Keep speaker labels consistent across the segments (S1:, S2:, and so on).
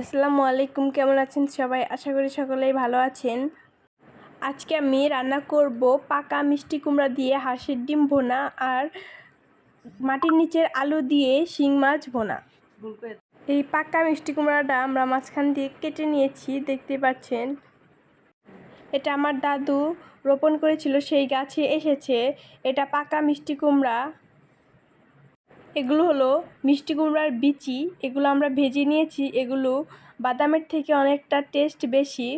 S1: আসসালামু আলাইকুম, কেমন আছেন সবাই? আশা করি সকলেই ভালো আছেন। আজকে আমি রান্না করব পাকা মিষ্টি কুমড়া দিয়ে হাঁসের ডিম ভোনা আর মাটির নিচের আলু দিয়ে শিং মাছ ভোনা। এই পাকা মিষ্টি কুমড়াটা আমরা মাঝখান দিয়ে কেটে নিয়েছি, দেখতে পাচ্ছেন। এটা আমার দাদু রোপণ করেছিল, সেই গাছে এসেছে। এটা পাকা মিষ্টি কুমড়া। এগুলো হলো মিষ্টি কুমড়ার বিচি, এগুলো আমরা ভেজে নিয়েছি, এগুলো বাদামের থেকে অনেকটা টেস্ট বেশি।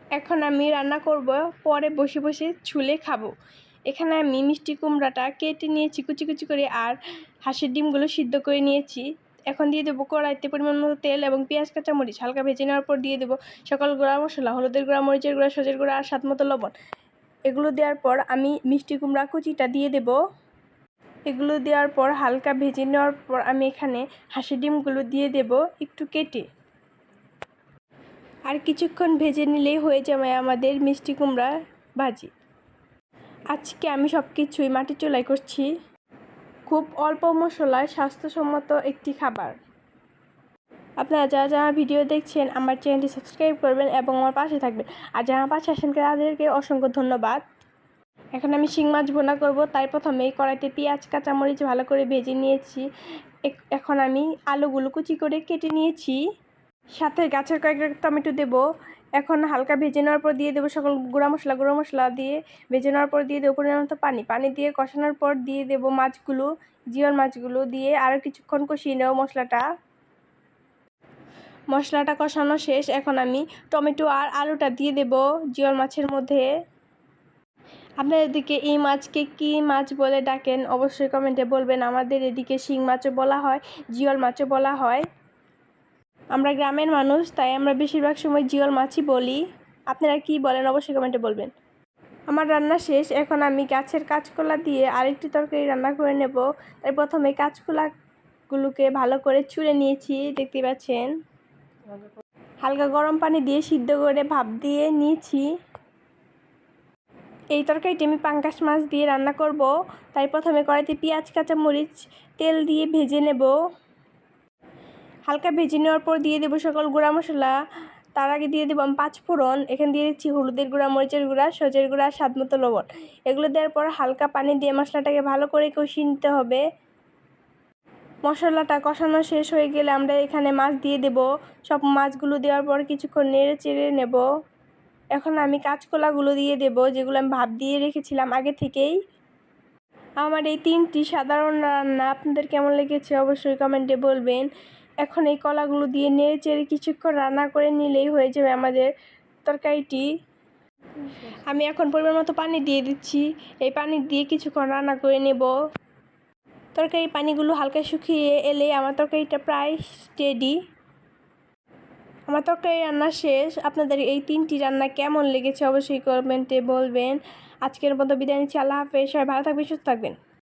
S1: এখন আমি রান্না করব, পরে বসে বসে ছুলে খাব। এখানে আমি মিষ্টি কুমড়াটা কেটে নিয়েছি কুচি কুচি করে আর হাঁসের ডিমগুলো সিদ্ধ করে নিয়েছি। এখন দিয়ে দেবো কড়াইতে পরিমাণ মতো তেল এবং পেঁয়াজ, কাঁচামরিচ। হালকা ভেজে নেওয়ার পর দিয়ে দেবো সকল গুঁড়া মশলা, হলুদের গুঁড়া, মরিচের গুঁড়া, সজের গুঁড়া আর স্বাদ মতো লবণ। এগুলো দেওয়ার পর আমি মিষ্টি কুমড়া কুচিটা দিয়ে দেবো। এগুলো দেওয়ার পর হালকা ভেজে নেওয়ার পর আমি এখানে হাঁসের ডিমগুলো দিয়ে দেব একটু কেটে। আর কিছুক্ষণ ভেজে নিলেই হয়ে যাবে আমাদের মিষ্টি কুমড়া ভাজি। আজকে আমি সব কিছুই মাটির চুলাই করছি। খুব অল্প মশলায় স্বাস্থ্যসম্মত একটি খাবার। আপনারা যারা যারা ভিডিও দেখছেন, আমার চ্যানেলটি সাবস্ক্রাইব করবেন এবং আমার পাশে থাকবেন। আর যারা পাশে আসেন তাদেরকে অসংখ্য ধন্যবাদ। এখন আমি শিং মাছ ভোনা করব। তাই প্রথমে কড়াইতে পেঁয়াজ, কাঁচামরিচ ভালো করে ভেজে নিয়েছি। এখন আমি আলুগুলো কুচি করে কেটে নিয়েছি। সাথে গাছের কয়েকটা টমেটো দেব। এখন হালকা ভেজে নেওয়ার পর দিয়ে দেবো সকল গুঁড়া মশলা গুঁড়া মশলা দিয়ে ভেজে নেওয়ার পর দিয়ে দেবো পরিমাণ মতো পানি। পানি দিয়ে কষানোর পর দিয়ে দেবো মাছগুলো জিওর মাছগুলো দিয়ে আরও কিছুক্ষণ কষিয়ে নেব মশলাটা। মশলাটা কষানো শেষ। এখন আমি টমেটো আর আলুটা দিয়ে দেব জিওল মাছের মধ্যে। আপনাদের এদিকে এই মাছকে কি মাছ বলে ডাকেন? অবশ্যই কমেন্টে বলবেন। আমাদের এদিকে শিং মাছও বলা হয়, জিওল মাছও বলা হয়। আমরা গ্রামের মানুষ, তাই আমরা বেশিরভাগ সময় জিওল মাছই বলি। আপনারা কি বলেন? অবশ্যই কমেন্টে বলবেন। আমার রান্না শেষ। এখন আমি গাছের কাঁচকলা দিয়ে আরেকটি তরকারি রান্না করে নেব। তাই প্রথমে কাঁচকলাগুলোকে ভালো করে ছুঁড়ে নিয়েছি, দেখতে পাচ্ছেন। হালকা গরম পানি দিয়ে সিদ্ধ করে ভাপ দিয়ে নিয়েছি। এই তরকারিটি আমি পাঙ্কাশ মাছ দিয়ে রান্না করব। তাই প্রথমে কড়াইতে পেঁয়াজ কাঁচা মরিচ তেল দিয়ে ভেজে নেব। হালকা ভেজে নেওয়ার পর দিয়ে দেবো সকল গুঁড়া মশলা। তার আগে দিয়ে দেবো আমি পাঁচ ফোড়ন। এখানে দিয়ে দিচ্ছি হলুদের গুঁড়া, মরিচের গুঁড়া, সজের গুঁড়া, স্বাদ মতো লবণ। এগুলো দেওয়ার পর হালকা পানি দিয়ে মশলাটাকে ভালো করে কষিয়ে নিতে হবে। মশলাটা কষানো শেষ হয়ে গেলে আমরা এখানে মাছ দিয়ে দেব। সব মাছগুলো দেওয়ার পর কিছুক্ষণ নেড়ে চেড়ে নেব। এখন আমি কাঁচকলাগুলো দিয়ে দেব, যেগুলো আমি ভাব দিয়ে রেখেছিলাম আগে থেকেই। আমার এই তিনটি সাধারণ রান্না, আপনাদের কেমন লেগেছে অবশ্যই কমেন্টে বলবেন। এখন এই কলাগুলো দিয়ে নেড়ে চেড়ে কিছুক্ষণ রান্না করে নিলেই হয়ে যাবে আমাদের তরকারিটি। আমি এখন পরিমাণ মতো পানি দিয়ে দিচ্ছি, এই পানি দিয়ে কিছুক্ষণ রান্না করে নেব। তরকারি পানিগুলো হালকা শুকিয়ে এলে আমার তরকারিটা প্রায় স্টেডি আমার তরকারি রান্না শেষ। আপনাদের এই তিনটি রান্না কেমন লেগেছে অবশ্যই কমেন্টে বলবেন। আজকের মতো বিদায় নিচ্ছি। আল্লাহ হাফেজ। সবাই ভালো থাকবেন, সুস্থ থাকবেন।